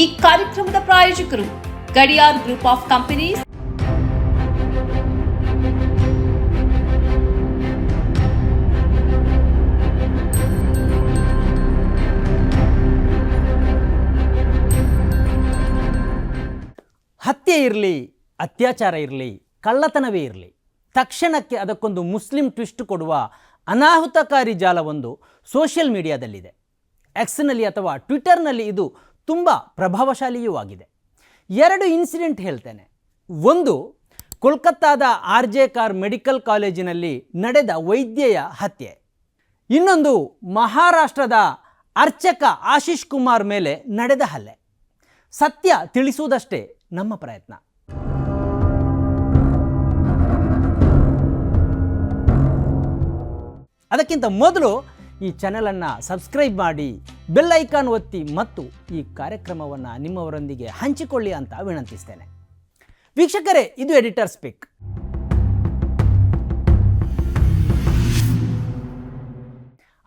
ಈ ಕಾರ್ಯಕ್ರಮದ ಪ್ರಾಯೋಜಕರು ಗಡಿಯಾರ್ ಗ್ರೂಪ್ ಆಫ್ ಕಂಪನೀಸ್ ಹತ್ಯೆ ಇರಲಿ, ಅತ್ಯಾಚಾರ ಇರಲಿ, ಕಳ್ಳತನವೇ ಇರಲಿ, ತಕ್ಷಣಕ್ಕೆ ಅದಕ್ಕೊಂದು ಮುಸ್ಲಿಂ ಟ್ವಿಸ್ಟ್ ಕೊಡುವ ಅನಾಹುತಕಾರಿ ಜಾಲವೊಂದು ಸೋಷಿಯಲ್ ಮೀಡಿಯಾದಲ್ಲಿದೆ. ಎಕ್ಸ್ನಲ್ಲಿ ಅಥವಾ ಟ್ವಿಟರ್ನಲ್ಲಿ ಇದು ತುಂಬ ಪ್ರಭಾವಶಾಲಿಯೂ ಆಗಿದೆ. ಎರಡು ಇನ್ಸಿಡೆಂಟ್ ಹೇಳ್ತೇನೆ. ಒಂದು, ಕೋಲ್ಕತ್ತಾದ ಆರ್ ಜೆ ಕಾರ್ ಮೆಡಿಕಲ್ ಕಾಲೇಜಿನಲ್ಲಿ ನಡೆದ ವೈದ್ಯೆಯ ಹತ್ಯೆ. ಇನ್ನೊಂದು, ಮಹಾರಾಷ್ಟ್ರದ ಅರ್ಚಕ ಆಶೀಶ್ ಕುಮಾರ್ ಮೇಲೆ ನಡೆದ ಹಲ್ಲೆ. ಸತ್ಯ ತಿಳಿಸುವುದಷ್ಟೇ ನಮ್ಮ ಪ್ರಯತ್ನ. ಅದಕ್ಕಿಂತ ಮೊದಲು ಈ ಚಾನಲನ್ನು ಸಬ್ಸ್ಕ್ರೈಬ್ ಮಾಡಿ ಬೆಲ್ ಐಕಾನ್ ಒತ್ತಿ ಮತ್ತು ಈ ಕಾರ್ಯಕ್ರಮವನ್ನು ನಿಮ್ಮವರೊಂದಿಗೆ ಹಂಚಿಕೊಳ್ಳಿ ಅಂತ ವಿನಂತಿಸ್ತೇನೆ. ವೀಕ್ಷಕರೇ, ಇದು ಎಡಿಟರ್ ಸ್ಪೀಕ್.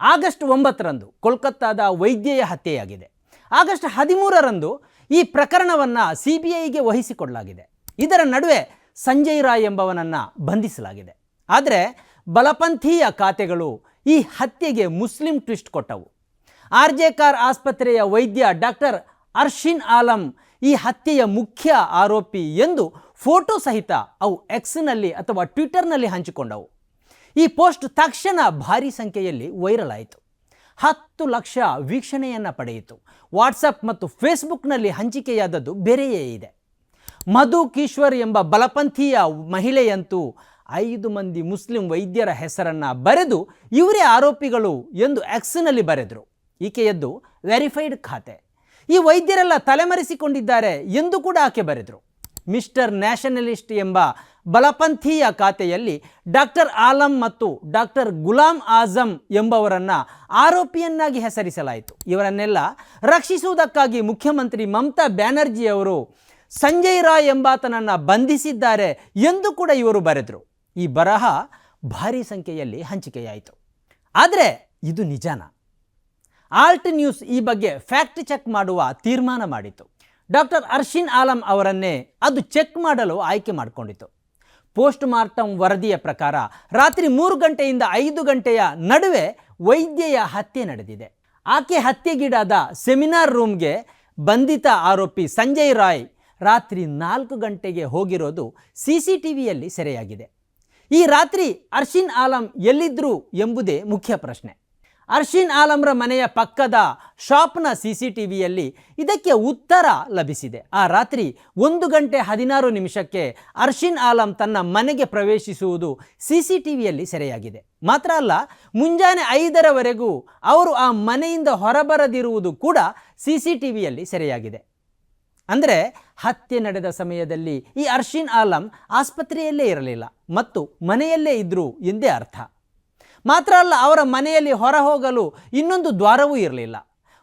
ಆಗಸ್ಟ್ ಒಂಬತ್ತರಂದು ಕೋಲ್ಕತ್ತಾದ ವೈದ್ಯೆಯ ಹತ್ಯೆಯಾಗಿದೆ. ಆಗಸ್ಟ್ ಹದಿಮೂರರಂದು ಈ ಪ್ರಕರಣವನ್ನು ಸಿ ಬಿ ಐಗೆ ವಹಿಸಿಕೊಡಲಾಗಿದೆ. ಇದರ ನಡುವೆ ಸಂಜಯ್ ರಾಯ್ ಎಂಬವನನ್ನು ಬಂಧಿಸಲಾಗಿದೆ. ಆದರೆ ಬಲಪಂಥೀಯ ಖಾತೆಗಳು ಈ ಹತ್ಯೆಗೆ ಮುಸ್ಲಿಂ ಟ್ವಿಸ್ಟ್ ಕೊಟ್ಟವು. ಆರ್ ಜೆ ಕಾರ್ ಆಸ್ಪತ್ರೆಯ ವೈದ್ಯ ಡಾಕ್ಟರ್ ಅರ್ಷಿನ್ ಆಲಂ ಈ ಹತ್ಯೆಯ ಮುಖ್ಯ ಆರೋಪಿ ಎಂದು ಫೋಟೋ ಸಹಿತ ಅವು ಎಕ್ಸ್ನಲ್ಲಿ ಅಥವಾ ಟ್ವಿಟರ್ನಲ್ಲಿ ಹಂಚಿಕೊಂಡವು. ಈ ಪೋಸ್ಟ್ ತಕ್ಷಣ ಭಾರೀ ಸಂಖ್ಯೆಯಲ್ಲಿ ವೈರಲ್ ಆಯಿತು ಹತ್ತು ಲಕ್ಷ ವೀಕ್ಷಣೆಯನ್ನು ಪಡೆಯಿತು. ವಾಟ್ಸಪ್ ಮತ್ತು ಫೇಸ್ಬುಕ್ನಲ್ಲಿ ಹಂಚಿಕೆಯಾದದ್ದು ಬೇರೆಯೇ ಇದೆ. ಮಧು ಕಿಶ್ವರ್ ಎಂಬ ಬಲಪಂಥೀಯ ಮಹಿಳೆಯಂತೂ ಐದು ಮಂದಿ ಮುಸ್ಲಿಂ ವೈದ್ಯರ ಹೆಸರನ್ನು ಬರೆದು ಇವರೇ ಆರೋಪಿಗಳು ಎಂದು ಎಕ್ಸ್ನಲ್ಲಿ ಬರೆದರು. ಈಕೆಯದ್ದು ವೆರಿಫೈಡ್ ಖಾತೆ. ಈ ವೈದ್ಯರೆಲ್ಲ ತಲೆಮರೆಸಿಕೊಂಡಿದ್ದಾರೆ ಎಂದು ಕೂಡ ಆಕೆ ಬರೆದರು. ಮಿಸ್ಟರ್ ನ್ಯಾಷನಲಿಸ್ಟ್ ಎಂಬ ಬಲಪಂಥೀಯ ಖಾತೆಯಲ್ಲಿ ಡಾಕ್ಟರ್ ಆಲಂ ಮತ್ತು ಡಾಕ್ಟರ್ ಗುಲಾಂ ಆಜಂ ಎಂಬವರನ್ನು ಆರೋಪಿಯನ್ನಾಗಿ ಹೆಸರಿಸಲಾಯಿತು. ಇವರನ್ನೆಲ್ಲ ರಕ್ಷಿಸುವುದಕ್ಕಾಗಿ ಮುಖ್ಯಮಂತ್ರಿ ಮಮತಾ ಬ್ಯಾನರ್ಜಿಯವರು ಸಂಜಯ್ ರಾಯ್ ಎಂಬಾತನನ್ನು ಬಂಧಿಸಿದ್ದಾರೆ ಎಂದು ಕೂಡ ಇವರು ಬರೆದರು. ಈ ಬರಹ ಭಾರೀ ಸಂಖ್ಯೆಯಲ್ಲಿ ಹಂಚಿಕೆಯಾಯಿತು. ಆದರೆ ಇದು ನಿಜಾನ? ಆಲ್ಟ್ ನ್ಯೂಸ್ ಈ ಬಗ್ಗೆ ಫ್ಯಾಕ್ಟ್ ಚೆಕ್ ಮಾಡುವ ತೀರ್ಮಾನ ಮಾಡಿತು. ಡಾಕ್ಟರ್ ಅರ್ಷಿನ್ ಆಲಂ ಅವರನ್ನೇ ಅದು ಚೆಕ್ ಮಾಡಲು ಆಯ್ಕೆ ಮಾಡಿಕೊಂಡಿತು. ಪೋಸ್ಟ್ ಮಾರ್ಟಮ್ ವರದಿಯ ಪ್ರಕಾರ ರಾತ್ರಿ ಮೂರು ಗಂಟೆಯಿಂದ ಐದು ಗಂಟೆಯ ನಡುವೆ ವೈದ್ಯೆಯ ಹತ್ಯೆ ನಡೆದಿದೆ. ಆಕೆ ಹತ್ಯೆಗೀಡಾದ ಸೆಮಿನಾರ್ ರೂಮ್ಗೆ ಬಂಧಿತ ಆರೋಪಿ ಸಂಜಯ್ ರಾಯ್ ರಾತ್ರಿ ನಾಲ್ಕು ಗಂಟೆಗೆ ಹೋಗಿರೋದು ಸಿ ಸಿ ಟಿ ವಿಯಲ್ಲಿ ಸೆರೆಯಾಗಿದೆ. ಈ ರಾತ್ರಿ ಅರ್ಷಿನ್ ಆಲಂ ಎಲ್ಲಿದ್ದರು ಎಂಬುದೇ ಮುಖ್ಯ ಪ್ರಶ್ನೆ. ಅರ್ಷಿನ್ ಆಲಂರ ಮನೆಯ ಪಕ್ಕದ ಶಾಪ್ನ ಸಿ ಸಿ ಟಿ ವಿಯಲ್ಲಿ ಇದಕ್ಕೆ ಉತ್ತರ ಲಭಿಸಿದೆ. ಆ ರಾತ್ರಿ ಒಂದು ಗಂಟೆ ಹದಿನಾರು ನಿಮಿಷಕ್ಕೆ ಅರ್ಷಿನ್ ಆಲಂ ತನ್ನ ಮನೆಗೆ ಪ್ರವೇಶಿಸುವುದು ಸಿ ಸಿ ಟಿ ವಿಯಲ್ಲಿ ಸೆರೆಯಾಗಿದೆ. ಮಾತ್ರ ಅಲ್ಲ, ಮುಂಜಾನೆ ಐದರವರೆಗೂ ಅವರು ಆ ಮನೆಯಿಂದ ಹೊರಬರದಿರುವುದು ಕೂಡ ಸಿ ಸಿ ಟಿ ವಿಯಲ್ಲಿ ಸೆರೆಯಾಗಿದೆ. ಅಂದರೆ ಹತ್ಯೆ ನಡೆದ ಸಮಯದಲ್ಲಿ ಈ ಅರ್ಷಿನ್ ಆಲಂ ಆಸ್ಪತ್ರೆಯಲ್ಲೇ ಇರಲಿಲ್ಲ. ಮತ್ತು ಮನೆಯಲ್ಲೇ ಇದ್ದರು ಎಂದೇ ಅರ್ಥ. ಮಾತ್ರ ಅಲ್ಲ, ಅವರ ಮನೆಯಲ್ಲಿ ಹೊರ ಹೋಗಲು ಇನ್ನೊಂದು ದ್ವಾರವೂ ಇರಲಿಲ್ಲ.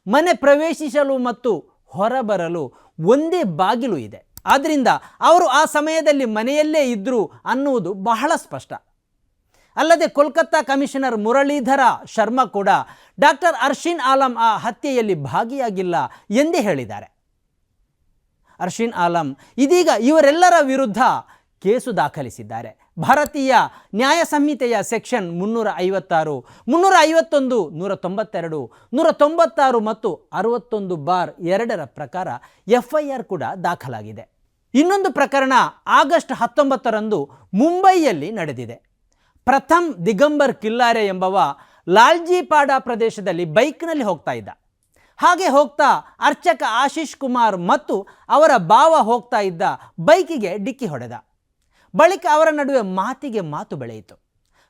ಮನೆ ಪ್ರವೇಶಿಸಲು ಮತ್ತು ಹೊರಬರಲು ಒಂದೇ ಬಾಗಿಲು ಇದೆ. ಆದ್ದರಿಂದ ಅವರು ಆ ಸಮಯದಲ್ಲಿ ಮನೆಯಲ್ಲೇ ಇದ್ದರು ಅನ್ನುವುದು ಬಹಳ ಸ್ಪಷ್ಟ. ಅಲ್ಲದೆ ಕೋಲ್ಕತ್ತಾ ಕಮಿಷನರ್ ಮುರಳೀಧರ ಶರ್ಮಾ ಕೂಡ ಡಾಕ್ಟರ್ ಅರ್ಷಿನ್ ಆಲಂ ಆ ಹತ್ಯೆಯಲ್ಲಿ ಭಾಗಿಯಾಗಿಲ್ಲ ಎಂದೇ ಹೇಳಿದ್ದಾರೆ. ಅರ್ಷಿನ್ ಆಲಂ ಇದೀಗ ಇವರೆಲ್ಲರ ವಿರುದ್ಧ ಕೇಸು ದಾಖಲಿಸಿದ್ದಾರೆ. ಭಾರತೀಯ ನ್ಯಾಯ ಸಂಹಿತೆಯ ಸೆಕ್ಷನ್ ಮುನ್ನೂರ ಐವತ್ತಾರು ಮುನ್ನೂರ ಐವತ್ತೊಂದು ನೂರ ತೊಂಬತ್ತೆರಡು ನೂರ ತೊಂಬತ್ತಾರು ಮತ್ತು ಅರವತ್ತೊಂದು ಬಾರ್ ಎರಡರ ಪ್ರಕಾರ ಎಫ್ ಐ ಆರ್ ಕೂಡ ದಾಖಲಾಗಿದೆ. ಇನ್ನೊಂದು ಪ್ರಕರಣ ಆಗಸ್ಟ್ ಹತ್ತೊಂಬತ್ತರಂದು ಮುಂಬೈಯಲ್ಲಿ ನಡೆದಿದೆ. ಪ್ರಥಮ್ ದಿಗಂಬರ್ ಕಿಲ್ಲಾರೆ ಎಂಬವ ಲಾಲ್ಜಿಪಾಡ ಪ್ರದೇಶದಲ್ಲಿ ಬೈಕ್ನಲ್ಲಿ ಹೋಗ್ತಾ ಇದ್ದ. ಹಾಗೆ ಹೋಗ್ತಾ ಅರ್ಚಕ ಆಶೀಶ್ ಕುಮಾರ್ ಮತ್ತು ಅವರ ಭಾವ ಹೋಗ್ತಾ ಇದ್ದ ಬೈಕಿಗೆ ಡಿಕ್ಕಿ ಹೊಡೆದ. ಬಳಿಕ ಅವರ ನಡುವೆ ಮಾತಿಗೆ ಮಾತು ಬೆಳೆಯಿತು.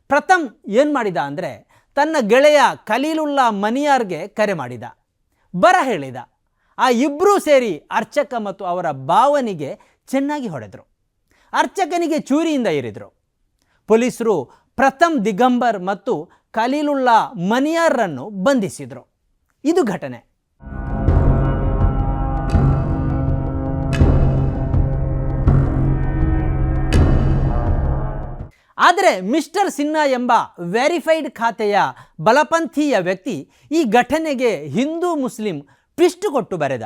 ಪ್ರಥಮ್ ಏನು ಮಾಡಿದ ಅಂದರೆ ತನ್ನ ಗೆಳೆಯ ಖಲೀಲುಲ್ಲಾ ಮನಿಯಾರ್ಗೆ ಕರೆ ಮಾಡಿದ. ಬರ ಹೇಳಿದ. ಆ ಇಬ್ಬರೂ ಸೇರಿ ಅರ್ಚಕ ಮತ್ತು ಅವರ ಭಾವನಿಗೆ ಚೆನ್ನಾಗಿ ಹೊಡೆದರು. ಅರ್ಚಕನಿಗೆ ಚೂರಿಯಿಂದ ಇರಿದರು ಪೊಲೀಸರು ಪ್ರಥಮ್ ದಿಗಂಬರ್ ಮತ್ತು ಖಲೀಲುಲ್ಲಾ ಮನಿಯಾರ್ರನ್ನು ಬಂಧಿಸಿದರು. ಇದು ಘಟನೆ. ಆದರೆ ಮಿಸ್ಟರ್ ಸಿನ್ಹಾ ಎಂಬ ವೆರಿಫೈಡ್ ಖಾತೆಯ ಬಲಪಂಥೀಯ ವ್ಯಕ್ತಿ ಈ ಘಟನೆಗೆ ಹಿಂದೂ ಮುಸ್ಲಿಂ ಟ್ವಿಸ್ಟ್ ಕೊಟ್ಟು ಬರೆದ.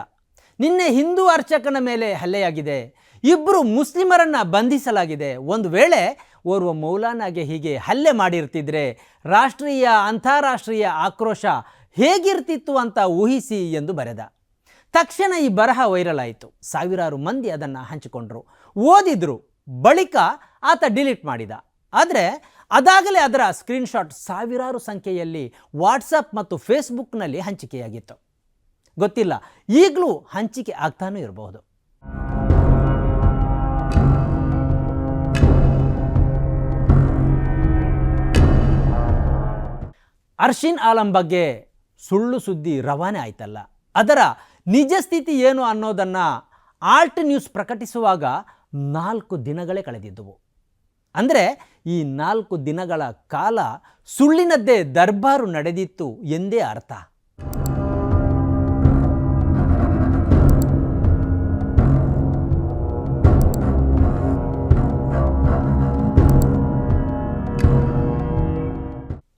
ನಿನ್ನೆ ಹಿಂದೂ ಅರ್ಚಕನ ಮೇಲೆ ಹಲ್ಲೆಯಾಗಿದೆ. ಇಬ್ಬರು ಮುಸ್ಲಿಮರನ್ನು ಬಂಧಿಸಲಾಗಿದೆ. ಒಂದು ವೇಳೆ ಓರ್ವ ಮೌಲಾನಾಗೆ ಹೀಗೆ ಹಲ್ಲೆ ಮಾಡಿರ್ತಿದ್ರೆ ರಾಷ್ಟ್ರೀಯ ಅಂತಾರಾಷ್ಟ್ರೀಯ ಆಕ್ರೋಶ ಹೇಗಿರ್ತಿತ್ತು ಅಂತ ಊಹಿಸಿ ಎಂದು ಬರೆದ. ತಕ್ಷಣ ಈ ಬರಹ ವೈರಲ್ ಆಯಿತು. ಸಾವಿರಾರು ಮಂದಿ ಅದನ್ನು ಹಂಚಿಕೊಂಡರು. ಓದಿದ್ರು. ಬಳಿಕ ಆತ ಡಿಲೀಟ್ ಮಾಡಿದ. ಆದರೆ ಅದಾಗಲೇ ಅದರ ಸ್ಕ್ರೀನ್ಶಾಟ್ ಸಾವಿರಾರು ಸಂಖ್ಯೆಯಲ್ಲಿ ವಾಟ್ಸಪ್ ಮತ್ತು ಫೇಸ್ಬುಕ್ನಲ್ಲಿ ಹಂಚಿಕೆಯಾಗಿತ್ತು. ಗೊತ್ತಿಲ್ಲ, ಈಗಲೂ ಹಂಚಿಕೆ ಆಗ್ತಾನೂ ಇರಬಹುದು ಅರ್ಷಿನ್ ಆಲಂ ಬಗ್ಗೆ ಸುಳ್ಳು ಸುದ್ದಿ ರವಾನೆ ಆಯ್ತಲ್ಲ. ಅದರ ನಿಜ ಸ್ಥಿತಿ ಏನು ಅನ್ನೋದನ್ನು ಆಲ್ಟ್ ನ್ಯೂಸ್ ಪ್ರಕಟಿಸುವಾಗ ನಾಲ್ಕು ದಿನಗಳೇ ಕಳೆದಿದ್ದವು. ಅಂದರೆ ಈ ನಾಲ್ಕು ದಿನಗಳ ಕಾಲ ಸುಳ್ಳಿನದ್ದೇ ದರ್ಬಾರು ನಡೆದಿತ್ತು ಎಂದೇ ಅರ್ಥ.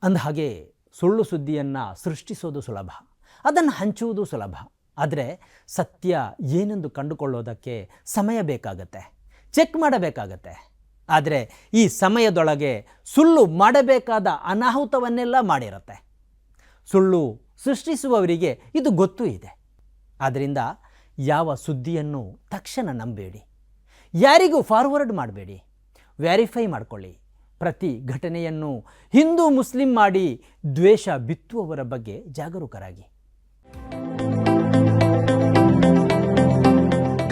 ಅಂದಹಾಗೆ ಸುಳ್ಳು ಸುದ್ದಿಯನ್ನು ಸೃಷ್ಟಿಸೋದು ಸುಲಭ, ಅದನ್ನು ಹಂಚುವುದು ಸುಲಭ. ಆದರೆ ಸತ್ಯ ಏನೆಂದು ಕಂಡುಕೊಳ್ಳೋದಕ್ಕೆ ಸಮಯ ಬೇಕಾಗತ್ತೆ, ಚೆಕ್ ಮಾಡಬೇಕಾಗತ್ತೆ. ಆದರೆ ಈ ಸಮಯದೊಳಗೆ ಸುಳ್ಳು ಮಾಡಬೇಕಾದ ಅನಾಹುತವನ್ನೆಲ್ಲ ಮಾಡಿರುತ್ತೆ. ಸುಳ್ಳು ಸೃಷ್ಟಿಸುವವರಿಗೆ ಇದು ಗೊತ್ತೂ ಇದೆ. ಆದ್ದರಿಂದ ಯಾವ ಸುದ್ದಿಯನ್ನು ತಕ್ಷಣ ನಂಬೇಡಿ. ಯಾರಿಗೂ ಫಾರ್ವರ್ಡ್ ಮಾಡಬೇಡಿ. ವ್ಯಾರಿಫೈ ಮಾಡಿಕೊಳ್ಳಿ. ಪ್ರತಿ ಘಟನೆಯನ್ನು ಹಿಂದೂ ಮುಸ್ಲಿಂ ಮಾಡಿ ದ್ವೇಷ ಬಿತ್ತುವವರ ಬಗ್ಗೆ ಜಾಗರೂಕರಾಗಿ.